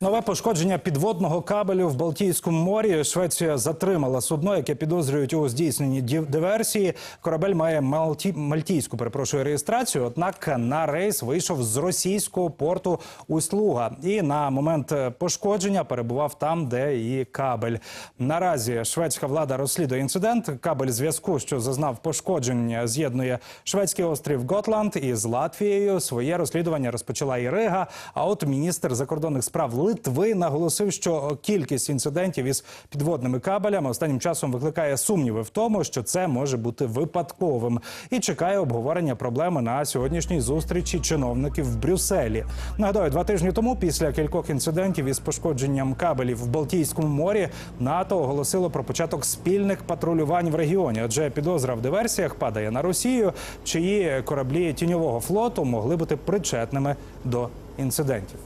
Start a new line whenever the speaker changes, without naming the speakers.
Нове пошкодження підводного кабелю в Балтійському морі. Швеція затримала судно, яке підозрюють у здійсненні диверсії. Корабель має малті... мальтійську перепрошую реєстрацію. Однак на рейс вийшов з російського порту Услуга і на момент е, пошкодження перебував там, де і кабель. Наразі шведська влада розслідує інцидент. Кабель зв'язку, що зазнав пошкодження, з'єднує шведський острів Готланд із Латвією. Своє розслідування розпочала і Рига. А от міністр закордонних справ Литви наголосив, що кількість інцидентів із підводними кабелями останнім часом викликає сумніви в тому, що це може бути випадковим, і чекає обговорення проблеми на сьогоднішній зустрічі чиновників в Брюсселі. Нагадаю, два тижні тому, після кількох інцидентів із пошкодженням кабелів в Балтійському морі, НАТО оголосило про початок спільних патрулювань в регіоні. Адже підозра в диверсіях падає на Росію, чиї кораблі тіньового флоту могли бути причетними до інцидентів.